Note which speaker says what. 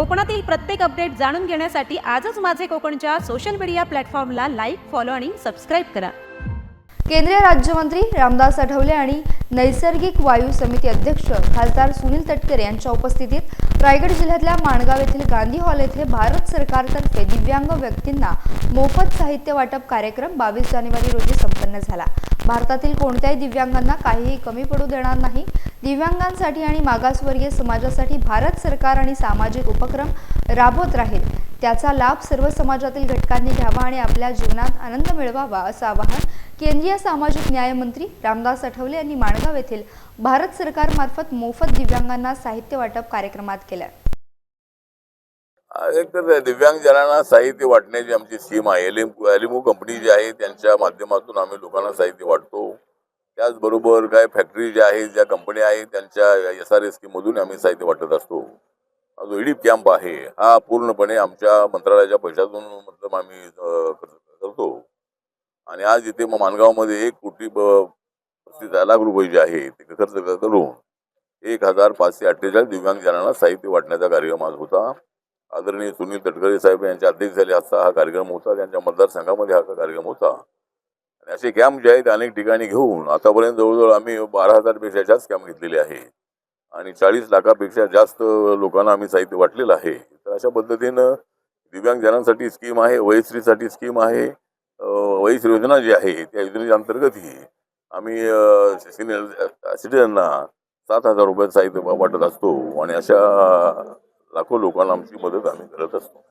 Speaker 1: कोकणातील प्रत्येक अपडेट जाणून घेण्यासाठी आजच माझे कोकणच्या सोशल मीडिया प्लॅटफॉर्मला लाईक फॉलो आणि सबस्क्राईब करा.
Speaker 2: केंद्रीय राज्यमंत्री रामदास आठवले आणि नैसर्गिक वायू समिती अध्यक्ष खासदार सुनील तटकरे यांच्या उपस्थितीत रायगड जिल्ह्यातल्या माणगाव येथील गांधी हॉल येथे भारत सरकारतर्फे दिव्यांग व्यक्तींना मोफत साहित्य वाटप कार्यक्रम बावीस जानेवारी रोजी संपन्न झाला. भारतातील कोणत्याही दिव्यांगांना काहीही कमी पडू देणार नाही. दिव्यांगांसाठी आणि मागासवर्गीय समाजासाठी भारत सरकार आणि सामाजिक उपक्रम राबवत राहील. त्याचा लाभ सर्व समाजातील घटकांनी घ्यावा आणि आपल्या जीवनात आनंद मिळवावा असं आवाहन केंद्रीय सामाजिक न्याय मंत्री रामदास आठवले यांनी माणगाव येथील भारत सरकारमार्फत मोफत दिव्यांगांना साहित्य वाटप कार्यक्रमात केलं.
Speaker 3: एक तर दिव्यांगजनांना साहित्य वाटण्याची आमची स्कीम आहे. एलिम एलिमो कंपनी जी आहे त्यांच्या माध्यमातून आम्ही लोकांना साहित्य वाटतो. त्याचबरोबर काय फॅक्टरी ज्या आहेत ज्या कंपन्या आहेत त्यांच्या एस आर एस स्कीममधून आम्ही साहित्य वाटत असतो. हा जो इडीप कॅम्प आहे हा पूर्णपणे आमच्या मंत्रालयाच्या पैशातून मतलब आम्ही खर्च करतो. आणि आज इथे मग माणगावमध्ये एक कोटी ब- पस्तीस लाख रुपये जे आहे ते खर्च करून एक हजार पाचशे अठ्ठेचाळीस दिव्यांगजनांना साहित्य वाटण्याचा कार्यक्रम आज होता. आदरणीय सुनील तटकरे साहेब यांच्या अध्यक्ष झाले असा हा कार्यक्रम होता. त्यांच्या मतदारसंघामध्ये हा कार्यक्रम होता. आणि असे कॅम्प जे आहेत अनेक ठिकाणी घेऊन आतापर्यंत जवळजवळ आम्ही बारा हजारपेक्षा जास्त कॅम्प घेतलेले आहे आणि चाळीस लाखापेक्षा जास्त लोकांना आम्ही साहित्य वाटलेलं आहे. तर अशा पद्धतीनं दिव्यांगजनांसाठी स्कीम आहे वयश्रीसाठी स्कीम आहे. वयस वयश्री योजना जी आहे त्या योजनेच्या अंतर्गतही आम्ही सिनियर सिटीजनना सात हजार रुपये साहित्य वाटत असतो. आणि अशा लाखो लोकांना आमची मदत आम्ही करत असतो.